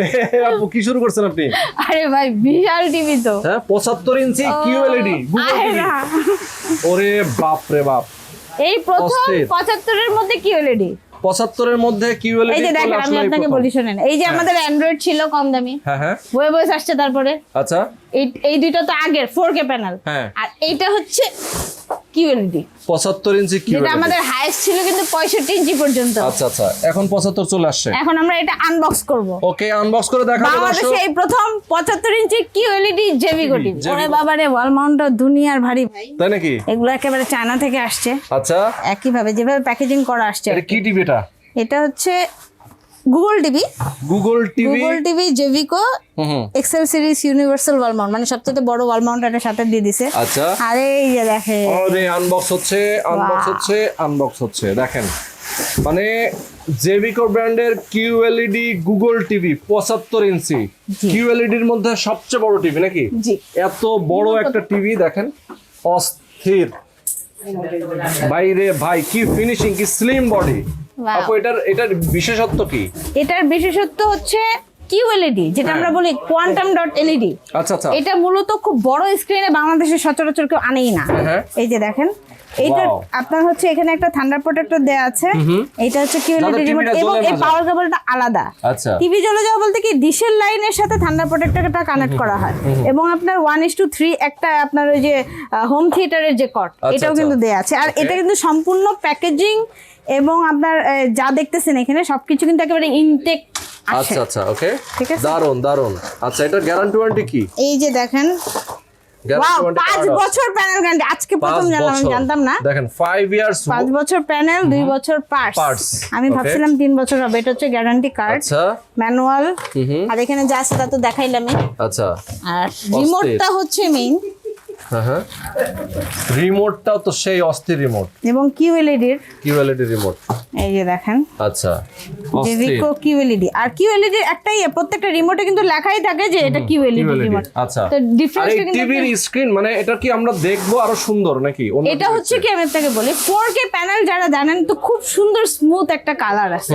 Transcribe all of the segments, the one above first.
আপু কি শুরু করছেন আপনি? আরে ভাই বিশাল টিভি তো। হ্যাঁ পঁচাত্তর ইঞ্চি কিউএলইডি আরে না। ওরে বাপ রে বাপ। এই প্রথম অস্থির। পঁচাত্তরের মধ্যে কি এলইডি পঁচাত্তরের মধ্যে কিউএলইডি এই যে দেখেন আমি আপনাকে বলি শোনেন। এই যে আমাদের অ্যান্ড্রয়েড ছিল কম দামি। হ্যাঁ হ্যাঁ। বয়ে বয়ে আসছে তারপরে। আচ্ছা। এই এই দুইটা তো আগের ফোর কে প্যানেল হ্যাঁ। আর এইটা হচ্ছে কিউএলইডি পঁচাত্তর ইঞ্চি যেটা আমাদের হাইস্ট ছিল কিন্তু পঁয়ষট্টি ইঞ্চি পর্যন্ত। আচ্ছা আচ্ছা এখন পঁচাত্তর চলে আসছে। এখন আমরা এটা আনবক্স করব। ওকে আনবক্স করে দেখাবো বাংলাদেশে এই প্রথম পঁচাত্তর ইঞ্চি কিউএলইডি জেবি কোটি Jevy ওরে Go- বাবারে ওয়াল মাউন্টার দুনিয়ার ভারী ভাই। তাই নাকি? এগুলো একেবারে চায়না থেকে আসছে। আচ্ছা। একইভাবে যেভাবে প্যাকেজিং করা আসছে। এটা কি টিভি এটা? এটা হচ্ছে Google TV Google TV Google TV জেভিকো excel series universal wall mount মানে সবচেয়ে বড় ওয়াল মাউন্ট এটার সাথে দিয়ে দিছে। আচ্ছা। আরে এই যে দেখে আরে আনবক্স হচ্ছে আনবক্স হচ্ছে আনবক্স হচ্ছে দেখেন। মানে জেভিকো ব্র্যান্ডের কিউএলইডি গুগল টিভি পঁচাত্তর ইঞ্চি। কিউএলইডির মধ্যে সবচেয়ে বড় টিভি নাকি? জি। এত বড় একটা টিভি দেখেন। অস্থির। বাইরে ভাই কি ফিনিশিং কি স্লিম বডি. আপু এটার এটার বিশেষত্ব কি? এটার বিশেষত্ব হচ্ছে কিউএলইডি যেটা হ্যাঁ। আমরা বলি কোয়ান্টাম ডট এলইডি আচ্ছা আচ্ছা। এটা মূলত খুব বড় স্ক্রিনে বাংলাদেশে সচরাচর কেউ আনেই না। হ্যাঁ। এই যে দেখেন এইটা আপনার হচ্ছে এখানে একটা থান্ডার প্রোটেক্টর দেয়া আছে। এটা হচ্ছে কিউএলইডি যাতে রিমোট এবং এই পাওয়ার কেবলটা আলাদা। আচ্ছা। টিভি জ্বলে যাওয়া বলতে কি ডিশের লাইনের সাথে থান্ডার প্রোটেক্টরটা কানেক্ট করা হয়। এবং আপনার ওয়ান ইস টু থ্রি একটা আপনার ওই যে হোম থিয়েটারের যে কট আচ্ছা, এটাও আচ্ছা। কিন্তু দেয়া আছে। আর এটা কিন্তু সম্পূর্ণ প্যাকেজিং এবং আপনার যা দেখতেছেন এখানে সবকিছু কিন্তু একেবারে ইনটেক আচ্ছা আচ্ছা ওকে ঠিক আছে। দারুণ দারুণ আচ্ছা এটার গ্যারান্টি ওয়ারেন্টি কি? এই যে দেখেন। পাঁচ বছর প্যানেল গ্যারান্টি আজকে প্রথম জানলাম আমি জানতাম না। দেখেন ফাইভ ইয়ার্স পাঁচ বছর প্যানেল দুই বছর পার্টস আমি ভাবছিলাম তিন বছর হবে। এটা হচ্ছে গ্যারান্টি কার্ড ম্যানুয়াল আর এখানে যা আছে তা তো দেখাইলামই। আচ্ছা। আর রিমোটটা হচ্ছে মেইন রিমোটটাও তো সেই অস্থির রিমোট। এবং কিউএলইডির কিউএলইডি রিমোট। এই যে দেখেন। আচ্ছা অস্থির। জেভিকো কিউএলইডি আর কিউএলইডির একটাই প্রত্যেকটা রিমোটে কিন্তু লেখাই থাকে যে এটা কিউএলইডি রিমোট। আচ্ছা। তো ডিফারেন্সটা কিন্তু টিভির স্ক্রিন মানে এটা কি আমরা দেখব আরও সুন্দর নাকি? এটা হচ্ছে? কি আমি আপনাকে বলি ফোর কে প্যানেল যারা জানেন তো খুব সুন্দর স্মুথ একটা কালার আছে।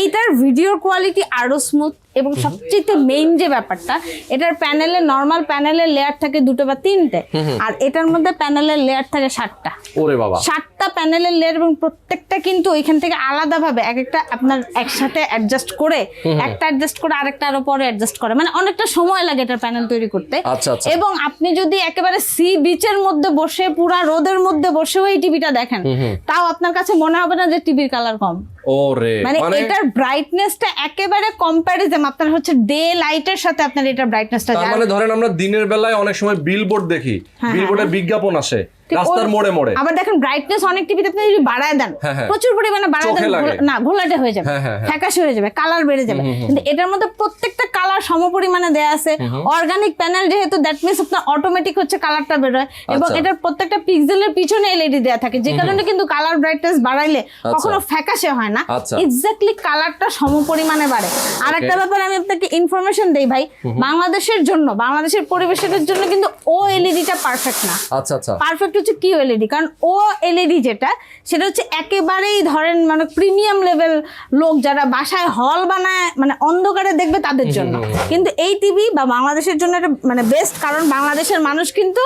এইটার ভিডিও কোয়ালিটি আরও স্মুথ এবং সবচেয়ে মেইন যে ব্যাপারটা এটার প্যানেলে নর্মাল প্যানেলের লেয়ার থাকে দুটো বা তিনটে আর এটার মধ্যে প্যানেলের লেয়ার থাকে সাতটা। ওরে বাবা। সাতটা প্যানেলের লেয়ার এবং প্রত্যেকটা কিন্তু ওইখান থেকে আলাদাভাবে এক একটা আপনার একসাথে অ্যাডজাস্ট করে একটা অ্যাডজাস্ট করে আরেকটা আরও পরে অ্যাডজাস্ট করে। মানে অনেকটা সময় লাগে এটা প্যানেল তৈরি করতে। আচ্ছা, আচ্ছা। এবং আপনি যদি একেবারে সি বিচের মধ্যে বসে পুরা রোদের মধ্যে বসেও এই টিভিটা দেখেন তাও আপনার কাছে মনে হবে না যে টিভির কালার কম। ওরে। মানে মানে এটার ব্রাইটনেসটা একেবারে কম্প্যারিজম আপনার হচ্ছে ডে লাইটের সাথে আপনার এটার ব্রাইটনেসটা তার মানে ধরেন আমরা দিনের বেলায় অনেক সময় বিলবোর্ড দেখি। হ্যাঁ, বিলবোর্ডে বিজ্ঞাপন আসে। রাস্তার মোড়ে মোড়ে। আবার দেখেন ব্রাইটনেস অনেক টিভিতে আপনি যদি বাড়ায় দেন হ্যাঁ, হ্যাঁ। প্রচুর পরিমাণে বাড়ায় দেন না ঘোলাটে হয়ে যাবে হ্যাঁ। ফ্যাকাশে হয়ে যাবে কালার বেড়ে যাবে। কিন্তু এটার মধ্যে প্রত্যেকটা কালার সমপরিমাণে দেয়া আছে। অর্গানিক প্যানেল যেহেতু দ্যাট মিনস আপনার অটোমেটিক হচ্ছে কালারটা বেরোয় এবং আচ্ছা। এটার প্রত্যেকটা পিক্সেলের পিছনে এলইডি দেয়া থাকে। যে কারণে কিন্তু কালার ব্রাইটনেস বাড়াইলে কখনো ফ্যাকাশে হয় না। আচ্ছা। এক্স্যাক্টলি কালারটা সমপরিমাণে বাড়ে। আর একটা ব্যাপার আমি আপনাকে ইনফরমেশন দেই ভাই। বাংলাদেশের জন্য বাংলাদেশের পরিবেশের জন্য কিন্তু ও এলইডিটা পারফেক্ট না। আচ্ছা আচ্ছা। পারফেক্ট হচ্ছে কিউ এলইডি কারণ ও এলইডি যেটা সেটা হচ্ছে একেবারেই ধরেন মানে প্রিমিয়াম লেভেল লোক যারা বাসায় হল বানায় মানে অন্ধকারে দেখবে তাদের জন্য। কিন্তু এই টিভি বা বাংলাদেশের জন্য এটা মানে বেস্ট কারণ বাংলাদেশের মানুষ কিন্তু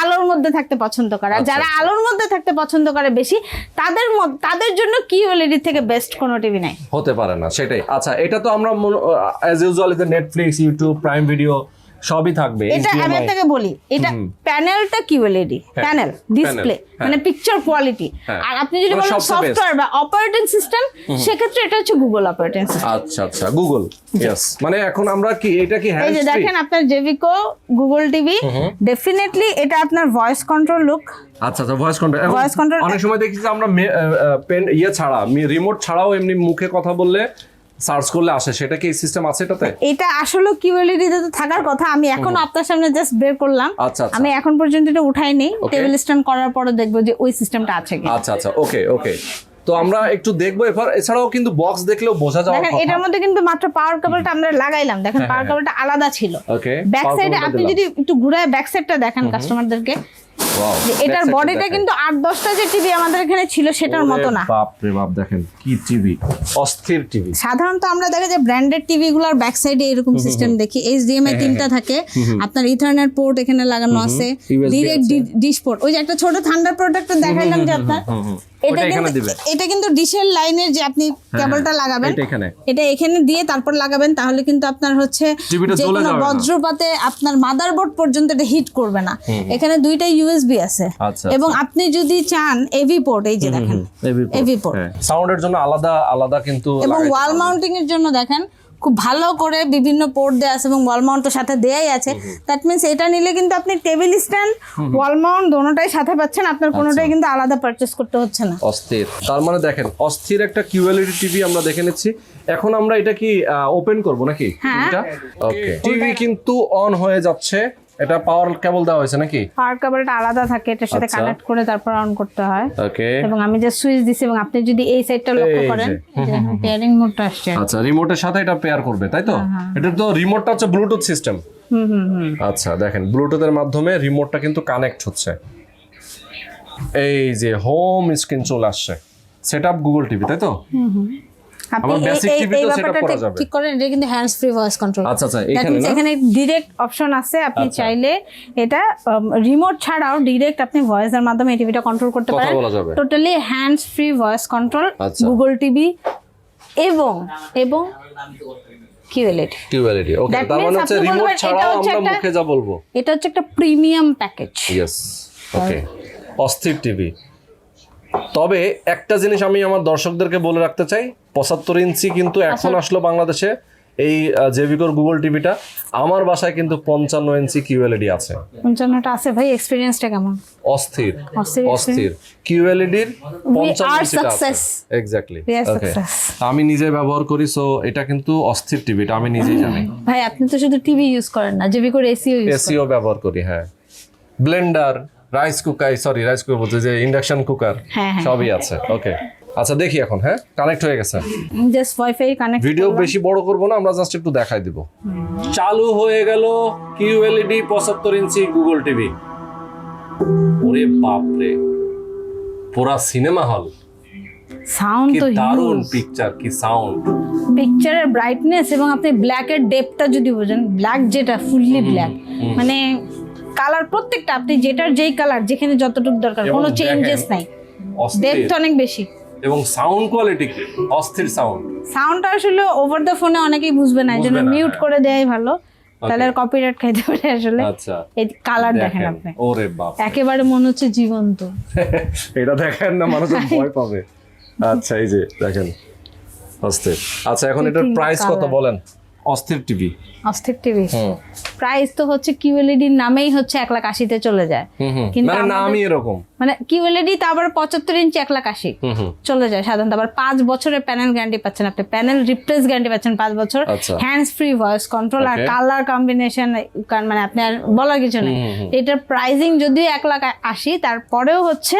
আলোর মধ্যে থাকতে পছন্দ করে। আর আচ্ছা, যারা আচ্ছা। আলোর মধ্যে থাকতে পছন্দ করে বেশি তাদের তাদের জন্য কিউ এলইডি থেকে বেস্ট কোনো টিভি নাই? হতে পারে না সেটাই। আচ্ছা এটা তো আমরা as usual Netflix YouTube prime video সবই থাকবে এটা আমি আপনাকে বলি এটা প্যানেলটা কিউএলইডি হ্যাঁ, প্যানেল ডিসপ্লে। মানে পিকচার কোয়ালিটি হ্যাঁ। আর আপনি যদি মানে বলেন সফটওয়্যার বা অপারেটিং সিস্টেম সেক্ষেত্রে এটা হচ্ছে গুগল অপারেটিং সিস্টেম আচ্ছা আচ্ছা গুগল ইয়েস মানে এখন আমরা কি এটা কি এই হ্যান্ড যে দেখেন আপনার জেভিকো গুগল টিভি ডেফিনেটলি এটা আপনার ভয়েস কন্ট্রোল লুক আচ্ছা আচ্ছা ভয়েস কন্ট্রোল ভয়েস কন্ট্রোল অনেক সময় দেখি যে আমরা পেন ইয়ে ছাড়া রিমোট ছাড়াও এমনি মুখে কথা বললে সার্চ করলে আসে সেটা কি সিস্টেম আছে এটাতে? এটা আসলে কিউএলইডি তে তো থাকার কথা আমি এখনও আপনার সামনে জাস্ট বের করলাম। আচ্ছা, আচ্ছা। আমি এখন পর্যন্ত এটা উঠাইনি. টেবিল স্ট্যান্ড করার পরে দেখব যে ওই সিস্টেমটা আছে কি আচ্ছা আচ্ছা। ওকে ওকে তো আমরা একটু দেখব এবার। এছাড়াও কিন্তু বক্স দেখলেও বোঝা যাওয়ার কথা। এটার মধ্যে কিন্তু মাত্র পাওয়ার কেবলটা আমরা লাগাইলাম। দেখেন পাওয়ার কেবলটা আলাদা ছিল। ওকে ব্যাক সাইডে আপনি যদি একটু ঘুরে ব্যাক সাইডটা দেখেন কাস্টমারদেরকে এটার বডিটা কিন্তু আট দশটা যে টিভি আমাদের এখানে ছিল সেটার মতো না। বাপ রে বাপ দেখেন কি টিভি অস্থির টিভি সাধারণত আমরা দেখা যে ব্র্যান্ডেড টিভি গুলোর ব্যাক সাইডে এরকম সিস্টেম দেখি এইচডিএমআই হ্যাঁ, তিনটা থাকে আপনার ইথারনেট পোর্ট এখানে লাগানো আছে ডিরেক্ট। ডিশ পোর্ট ওই যে একটা ছোট থান্ডার প্রোডাক্ট দেখাইলাম যে আপনার। এটা এখানে কিন্তু দিবে। এটা কিন্তু ডিশের লাইনের যে আপনি কেবলটা লাগাবেন এটা এখানে। এটা এখানে দিয়ে তারপর লাগাবেন তাহলে কিন্তু আপনার হচ্ছে যে কোনো বজ্রপাতে আপনার মাদারবোর্ড পর্যন্ত এটা হিট করবে না। এখানে দুইটা ইউএসবি আছে। আচ্ছা, এবং আপনি যদি চান এভি পোর্ট এই যে দেখেন এভি পোর্ট সাউন্ডের জন্য আলাদা আলাদা কিন্তু এবং ওয়াল মাউন্টিং এর জন্য দেখেন খুব ভালো করে বিভিন্ন পোর্ট দেওয়া আছে এবং ওয়াল মাউন্টের সাথে দেয়াই আছে। দ্যাট মিনস এটা নিলে কিন্তু আপনি টেবিল স্ট্যান্ড ওয়াল মাউন্ট দোনোটাই সাথে পাচ্ছেন আপনার আচ্ছা। কোনোটাই কিন্তু আলাদা পারচেস করতে হচ্ছে না। অস্থির। তার মানে দেখেন অস্থির একটা কিউএলইডি টিভি আমরা দেখে নিচ্ছি। এখন আমরা এটা কি ওপেন করব নাকি? এটা ওকে টিভি কিন্তু অন হয়ে যাচ্ছে। এটা পাওয়ার কেবল দেওয়া হয়েছে নাকি? পাওয়ার কেবলটা আলাদা থাকে এটার সাথে আচ্ছা। কানেক্ট করে তারপর অন করতে হয়। ওকে এবং আমি যে সুইচ দিছি এবং আপনি যদি এই সাইডটা লক্ষ্য। করেন পেয়ারিং মোডটা আসছে। আচ্ছা রিমোটের সাথে এটা পেয়ার করবে তাই তো? এটা তো রিমোটটা হচ্ছে ব্লুটুথ সিস্টেম হুম হুম হুম। আচ্ছা দেখেন ব্লুটুথের মাধ্যমে রিমোটটা কিন্তু কানেক্ট হচ্ছে। এই যে হোম স্ক্রিন চলে আসছে। সেট আপ গুগল টিভি তাই তো? আপনি এই- ব্যাপারটা ঠিক- করেন এটা কিন্তু হ্যান্ডস ফ্রি ভয়েস কন্ট্রোল আচ্ছা আচ্ছা এখানে এখানে অপশন আছে আপনি আচ্ছা। চাইলে এটা রিমোট ছাড়াও ডিরেক্ট আপনি ভয়েসের মাধ্যমে টিভিটা কন্ট্রোল করতে পারেন। Totally hands free voice control. Google TV এবং এবং কিউএলইডি কিউএলইডি ওকে তার মানে হচ্ছে রিমোট এটা ছাড়াও হচ্ছে আমরা একটা- মুখে যা বলব। এটা হচ্ছে একটা প্রিমিয়াম প্যাকেজ ইয়েস ওকে অস্থির টিভি তবে একটা জিনিস আমি আমার দর্শকদেরকে বলে রাখতে চাই পঁচাত্তর ইঞ্চি কিন্তু এখন আসলো বাংলাদেশে এই জেভিকোর গুগল টিভিটা আমার বাসায় কিন্তু পঞ্চান্ন ইঞ্চি কিউএলইডি আছে। পঞ্চান্নটা আছে ভাই এক্সপিরিয়েন্সটা কেমন? অস্থির। অস্থির কিউএলইডির. Exactly success. আমি নিজে ব্যবহার করি সো এটা কিন্তু অস্থির টিভি এটা আমি নিজেই জানি। ভাই আপনি তো শুধু টিভি ইউজ করেন না যেবি করে এসিও ইউজ এসিও ব্যবহার করি হ্যাঁ। Blender rice cooker sorry rice cooker বলতে যে ইন্ডাকশন কুকার হ্যাঁ, হ্যাঁ, সবই আছে ওকে আচ্ছা দেখি এখন হ্যাঁ কানেক্ট হয়ে গেছে। জাস্ট ওয়াইফাই কানেক্ট ভিডিও বেশি বড় করব না আমরা জাস্ট একটু দেখাই দিব। চালু হয়ে গেল কিউএলইডি পঁচাত্তর ইঞ্চি গুগল টিভি ওরে বাপ রে পুরা সিনেমা হল সাউন্ড তো দারুণ পিকচার কি সাউন্ড পিকচারের ব্রাইটনেস এবং আপনি ব্ল্যাকের ডেপটা যদি বোঝেন ব্ল্যাক যেটা ফুললি ব্ল্যাক মানে কালার প্রত্যেকটা আপনি যেটার যেই কালার যেখানে যতটুকু দরকার কোনো চেঞ্জেস নাই। ডেপথ অনেক বেশি। এবং সাউন্ড কোয়ালিটি কি? অস্থির সাউন্ড সাউন্ডটা আসলে ওভার দ্য ফোনে অনেকেই বুঝবে না এই জন্য মিউট হ্যাঁ। করে দেয়াই ভালো। তাহলে আর কপিরাইট খাইতে পারে আসলে। আচ্ছা। এই কালার দেখেন দেখেন আপনি। ওরে বাপ। একেবারে মনে হচ্ছে জীবন্ত। এটা দেখেন না মানুষ ভয় পাবে। আচ্ছা এই যে দেখেন অস্থির। আচ্ছা এখন এটার প্রাইস কত বলেন? অস্থির টিভি। অস্থির টিভি। প্রাইস তো হচ্ছে কিউএলইডির নামেই হচ্ছে এক লাখ আশিতে চলে যায়। কিন্তু মানে নামই এরকম। মানে কিউএলইডি তো আবার পঁচাত্তর ইঞ্চি এক লাখ আশি চলে যায় সাধারণত। আবার পাঁচ বছরের প্যানেল গ্যারান্টি পাচ্ছেন আপনি। প্যানেল রিপ্লেস গ্যারান্টি পাচ্ছেন পাঁচ বছর। হ্যান্ডস ফ্রি ভয়েস কন্ট্রোল আর কালার কম্বিনেশন মানে আপনি আর বলার কিছু নেই। এটার প্রাইজিং যদিও এক লাখ আশি তারপরেও হচ্ছে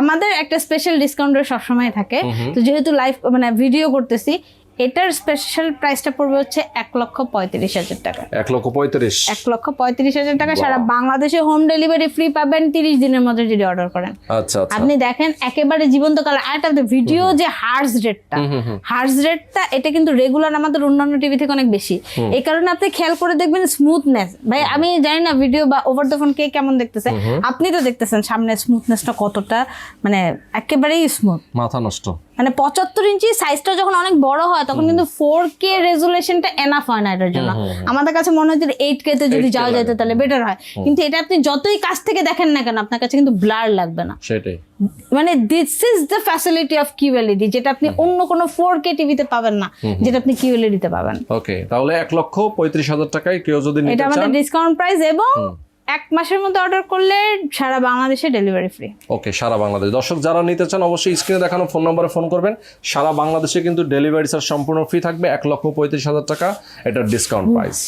আমাদের একটা স্পেশাল ডিসকাউন্ট সবসময় থাকে। তো যেহেতু লাইভ মানে ভিডিও করতেছি এটার স্পেশাল প্রাইসটা পড়বে হচ্ছে এক লক্ষ পঁয়ত্রিশ হাজার টাকা। এক লক্ষ পঁয়ত্রিশ। এক লক্ষ পঁয়ত্রিশ হাজার টাকা সারা বাংলাদেশে হোম ডেলিভারি ফ্রি পাবেন তিরিশ দিনের মধ্যে যদি অর্ডার করেন। আচ্ছা আচ্ছা। আপনি দেখেন একেবারে জীবন্ত কালার। আর একটা ভিডিও যে হার্স রেটটা হার্স রেটটা এটা কিন্তু রেগুলার আমাদের অন্যান্য টিভি থেকে অনেক বেশি। এই কারণে আপনি খেয়াল করে দেখবেন স্মুথনেস ভাই আমি জানি না ভিডিও বা ওভার দ্য ফোন কে কেমন দেখতেছে। আপনি তো দেখতেছেন সামনে স্মুথনেসটা কতটা মানে একেবারেই স্মুথ মাথা নষ্ট। মানে পঁচাত্তর ইঞ্চি সাইজটা যখন অনেক বড় হয় তখন কিন্তু ফোর কে রেজুলেশনটা এনাফ হয় না এটার জন্য। আমাদের কাছে মনে হয় যে এইট কে তে যদি যাওয়া যেত তাহলে বেটার হয়। কিন্তু এটা আপনি যতই কাছ থেকে দেখেন না কেন আপনার কাছে কিন্তু ব্লার লাগবে না। সেটাই। মানে this is the facility of QLED যেটা আপনি অন্য কোনো ফোর কে টিভিতে পাবেন না যেটা আপনি কিউএলইডিতে পাবেন। ওকে তাহলে এক লক্ষ পঁয়ত্রিশ হাজার টাকায় কেউ যদি এটা আমাদের ডিসকাউন্ট প্রাইস এবং এক মাসের মধ্যে অর্ডার করলে সারা বাংলাদেশে ডেলিভারি ফ্রি ওকে সারা বাংলাদেশ। দর্শক, যারা নিতে চান, অবশ্যই স্ক্রিনে দেখানো ফোন নম্বরে ফোন করবেন। সারা বাংলাদেশে কিন্তু ডেলিভারি স্যার সম্পূর্ণ ফ্রি থাকবে, এক লক্ষ পঁয়ত্রিশ হাজার টাকা। এটার ডিসকাউন্ট প্রাইস